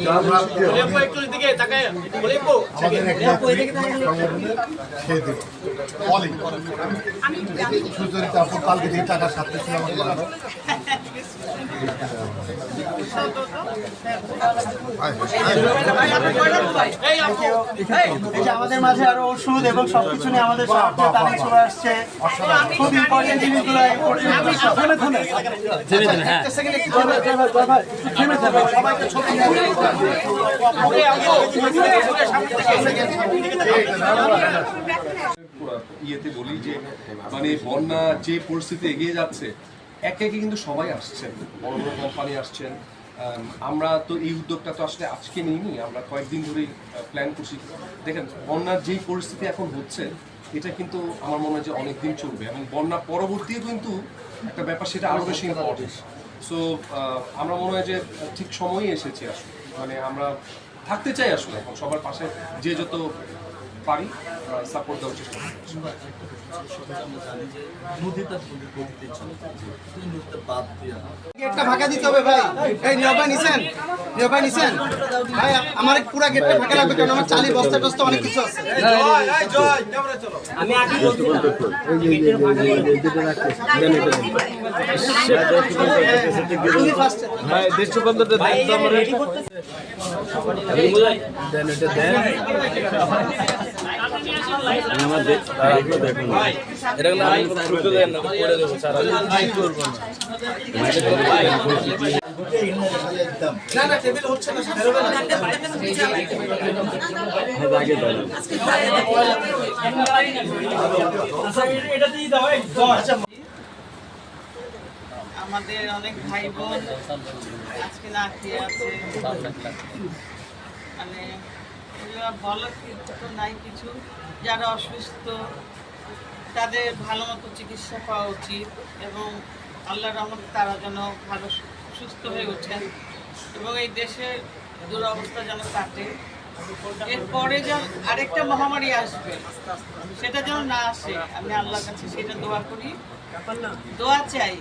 Yeah, I'm আমাদের একটা সংগঠনের খেয়ে দেবে। বলি সুচরিতা আপু কালকে থেকে টাকা সাথে ছিল আমার বাবা আমাদের মাঝে আরও ওষুধ এবং সবকিছু নিয়ে আমাদের সাথে তারিখ চলে আসছে। খুব ইম্পর্টেন্ট জিনিসগুলো থেমে থেমে। থেমে থেমে হ্যাঁ। থেমে থেমে। সবাইকে ছবি ইয়েতে বলি যে মানে বন্যা যে পরিস্থিতি এগিয়ে যাচ্ছে, একে একে কিন্তু সবাই আসছেন, বড় বড় কোম্পানি আসছেন। আমরা তো এই উদ্যোগটা তো আসলে আজকে নিইনি, আমরা কয়েকদিন ধরেই প্ল্যান করছি। দেখেন, বন্যার যেই পরিস্থিতি এখন হচ্ছে, এটা কিন্তু আমার মনে হয় যে অনেকদিন চলবে। এবং বন্যা পরবর্তীও কিন্তু একটা ব্যাপার, সেটা আরও বেশি ইম্পর্টেন্ট সো আমরা মনে হয় যে, ঠিক সময়ই এসেছি আসলে। মানে আমরা থাকতে চাই আসলে এখন সবার পাশে যে যত পারি সাপোর্ট দেওয়ার চেষ্টা করছি গেটটা ফাঁকা দিতে হবে ভাই। এই ভাই নিছেন? নিয়োগ ভাই নিছেন? ভাই আমার পুরো গেটটা ফাঁকা লাগবে কারণ আমার চালি বস্তা টস্তা অনেক কিছু আছে। ফার্স্ট না না টেবিল হচ্ছে না বেরোবে না আমাদের অনেক ভাই বোন আজকে না খেয়ে আছে। মানে বলার তো নাই কিছু। যারা অসুস্থ, তাদের ভালো মতো চিকিৎসা পাওয়া উচিত এবং আল্লাহ রহমতে তারা যেন ভালো সুস্থ হয়ে ওঠেন এবং এই দেশের দুরবস্থা যেন কাটে। এরপরে যেন আরেকটা মহামারী আসবে, সেটা যেন না আসে, আমি আল্লাহর কাছে সেটা দোয়া করি। দোয়া চাই,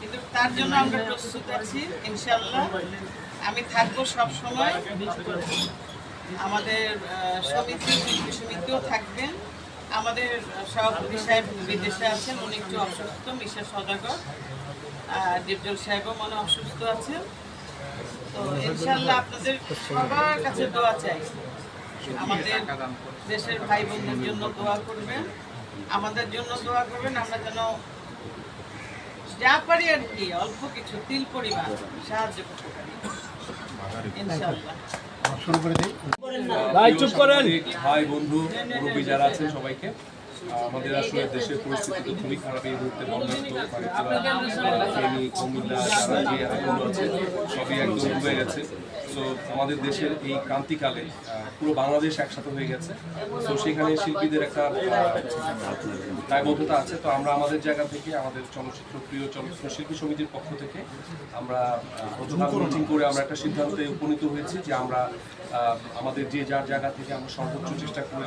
কিন্তু তার জন্য আমরা প্রস্তুত আছি ইনশাল্লাহ আমি থাকব সব সময়। আমাদের সমিতি সমিতিও থাকবেন। আমাদের সভাপতি সাহেব বিদেশে আছেন, উনি একটু অসুস্থ মিশা সদাগর। আর ডিপজল সাহেবও মনে অসুস্থ আছেন। তো ইনশাল্লাহ আপনাদের সবার কাছে দোয়া চাই। আমাদের দেশের ভাই বোনদের জন্য দোয়া করবেন আমাদের জন্য দোয়া করবেন আমরা যেন যা পারি আর কি অল্প কিছু তিল পরিমাণ সাহায্য করতে পারি। ইনশাল্লাহ শুরু করে দিই। আমাদের ভাই বন্ধু মুরব্বী যারা আছেন সবাইকে আমাদের আসলে দেশের পরিস্থিতি তো খুবই খারাপ এই মুহূর্তে ফেনী কুমিল্লা যারা যে আগুন আছে সবই একদম ডুবে গেছে। সো আমাদের দেশের এই ক্রান্তিকালে পুরো বাংলাদেশ একসাথে হয়ে গেছে। তো সেখানে শিল্পীদের একটা দায়বদ্ধতা আছে। তো আমরা আমাদের জায়গা থেকে, আমাদের চলচ্চিত্র, প্রিয় চলচ্চিত্র শিল্পী সমিতির পক্ষ থেকে আমরা মিটিং করে আমরা একটা সিদ্ধান্তে উপনীত হয়েছি যে আমরা আমাদের যে যার জায়গা থেকে আমরা সর্বোচ্চ চেষ্টা করে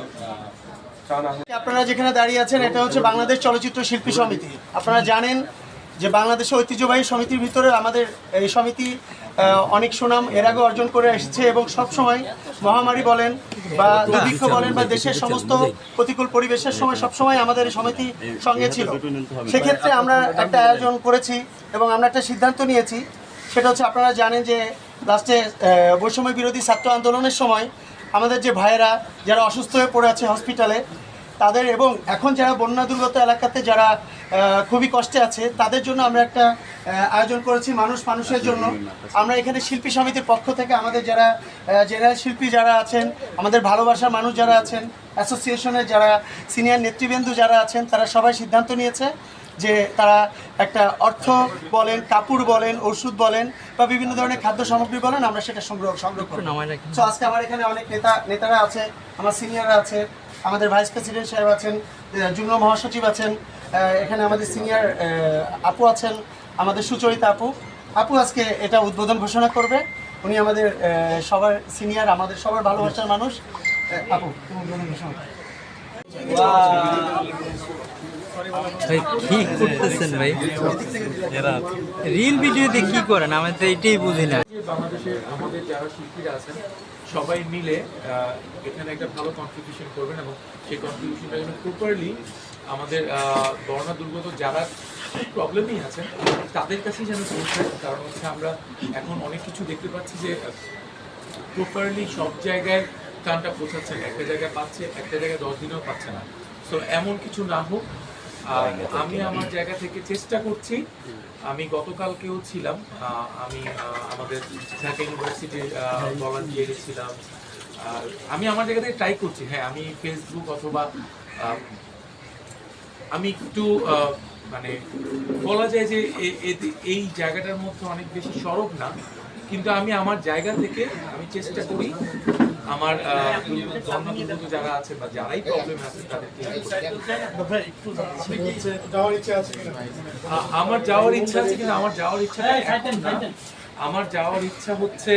আপনারা যেখানে দাঁড়িয়ে আছেন, এটা হচ্ছে বাংলাদেশ চলচ্চিত্র শিল্পী সমিতি। আপনারা জানেন যে বাংলাদেশের ঐতিহ্যবাহী সমিতির ভিতরে আমাদের এই সমিতি অনেক সুনাম এর আগে অর্জন করে এসেছে এবং সব সময় মহামারী বলেন বা দুর্ভিক্ষ বলেন বা দেশের সমস্ত প্রতিকূল পরিবেশের সময় সব সময় আমাদের সমিতি সঙ্গে ছিল। সেক্ষেত্রে আমরা একটা আয়োজন করেছি এবং আমরা একটা সিদ্ধান্ত নিয়েছি। সেটা হচ্ছে আপনারা জানেন যে লাস্টে বৈষম্য বিরোধী ছাত্র আন্দোলনের সময় আমাদের যে ভাইয়েরা যারা অসুস্থ হয়ে পড়ে আছে হসপিটালে তাদের এবং এখন যারা বন্যা দুর্গত এলাকাতে যারা খুবই কষ্টে আছে তাদের জন্য আমরা একটা আয়োজন করেছি মানুষ মানুষের জন্য। আমরা এখানে শিল্পী সমিতির পক্ষ থেকে আমাদের যারা জেনারেল শিল্পী যারা আছেন আমাদের ভালোবাসার মানুষ যারা আছেন অ্যাসোসিয়েশনের যারা সিনিয়র নেতৃবৃন্দ যারা আছেন তারা সবাই সিদ্ধান্ত নিয়েছে যে তারা একটা অর্থ বলেন কাপড় বলেন ওষুধ বলেন বা বিভিন্ন ধরনের খাদ্য সামগ্রী বলেন আমরা সেটা সংগ্রহ সংগ্রহ করি তো আজকে আমার এখানে অনেক নেতা নেতারা আছে আমার সিনিয়ররা আছে আমাদের ভাইস প্রেসিডেন্ট সাহেব আছেন যুগ্ম মহাসচিব আছেন এখানে আমাদের সিনিয়র আপু আছেন আমাদের সুচরিতা আপু। আপু আজকে এটা উদ্বোধন ঘোষণা করবে। উনি আমাদের সবার সিনিয়র আমাদের সবার ভালোবাসার মানুষ। আপু তুমি উদ্বোধন ঘোষণা। ভাই কি করতেছেন ভাই? রিল ভিডিওতে কি করেন? আমি তো এটাই বুঝি না। যে বাংলাদেশের আমাদের যারা শিল্পীরা আছেন সবাই মিলে এখানে একটা ভালো কন্ট্রিবিউশন করবেন এবং সেই কন্ট্রিবিউশনটা যেন প্রপারলি আমাদের বর্ণা দুর্গত যারা প্রবলেমই আছেন, তাদের কাছেই যেন পৌঁছায় কারণ হচ্ছে আমরা এখন অনেক কিছু দেখতে পাচ্ছি যে প্রপারলি সব জায়গায় গানটা পৌঁছাচ্ছে না। একটা জায়গায় পাচ্ছে, একটা জায়গায় দশ দিনেও পাচ্ছে না তো এমন কিছু না হোক আর আমি আমার জায়গা থেকে চেষ্টা করছি। আমি গতকালকেও ছিলাম আমি আমাদের ঢাকা ইউনিভার্সিটির ভলান্টিয়ারে ছিলাম। আর আমি আমার জায়গা থেকে ট্রাই করছি। হ্যাঁ আমি ফেসবুক অথবা আমি একটু মানে বলা যায় যে এই জায়গাটার মধ্যে অনেক বেশি সরব না। কিন্তু আমি আমার জায়গা থেকে আমি চেষ্টা করি আমার যারা আছে বা যারাই প্রবলেম আছে তাদেরকে আমার যাওয়ার ইচ্ছা আছে কিন্তু আমার যাওয়ার ইচ্ছা আমার যাওয়ার ইচ্ছা হচ্ছে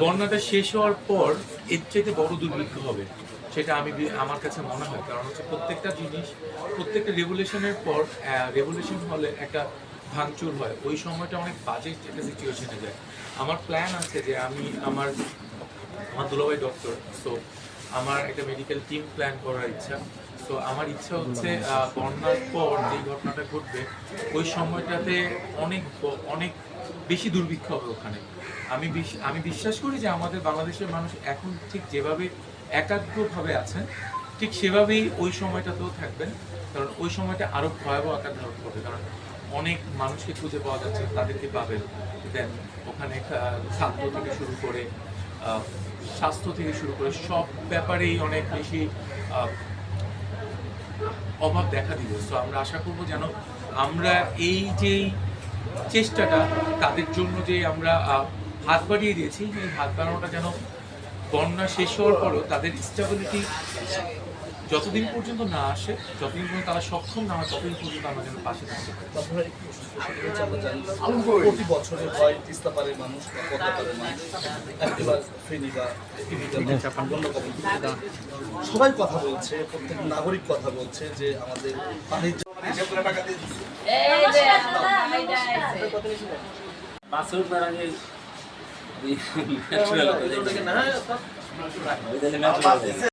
বন্যাটা শেষ হওয়ার পর এর চাইতে বড় দুর্ভিক্ষ হবে সেটা আমি আমার কাছে মনে হয়। কারণ হচ্ছে প্রত্যেকটা জিনিস প্রত্যেকটা রেভুলেশনের পর রেভুলেশন হলে একটা ভাঙচুর হয়। ওই সময়টা অনেক বাজে একটা সিচুয়েশনে যায়। আমার প্ল্যান আছে যে আমি আমার আমার দুলাভাই ডক্টর সো আমার একটা মেডিকেল টিম প্ল্যান করার ইচ্ছা। তো আমার ইচ্ছা হচ্ছে বন্যার পর যে ঘটনাটা ঘটবে ওই সময়টাতে অনেক অনেক বেশি দুর্ভিক্ষ হবে ওখানে। আমি আমি বিশ্বাস করি যে আমাদের বাংলাদেশের মানুষ এখন ঠিক যেভাবে একাগ্রভাবে আছেন ঠিক সেভাবেই ওই সময়টাতেও থাকবেন। কারণ ওই সময়টা আরও ভয়াবহ আকার ধারণ করবে। কারণ অনেক মানুষকে খুঁজে পাওয়া যাচ্ছে, তাদেরকে পাবেন। দেন ওখানে খাদ্য থেকে শুরু করে স্বাস্থ্য থেকে শুরু করে সব ব্যাপারেই অনেক বেশি অভাব দেখা দিবে। তো আমরা আশা করব যেন আমরা এই যে চেষ্টাটা, তাদের জন্য যে আমরা হাত বাড়িয়ে দিয়েছি, এই হাত বাড়ানোটা যেন বন্যা শেষ হওয়ার পরও তাদের স্টেবিলিটি যতদিন পর্যন্ত না আসে যতদিন পর্যন্ত তারা সক্ষম না হয় ততদিন পর্যন্ত আমরা যেন পাশে থাকতে পারি প্রতি বছরের হয় তিস্তা পারের মানুষ বা পারের মানুষ ফেনি বা সবাই কথা বলছে প্রত্যেক নাগরিক কথা বলছে যে আমাদের পানির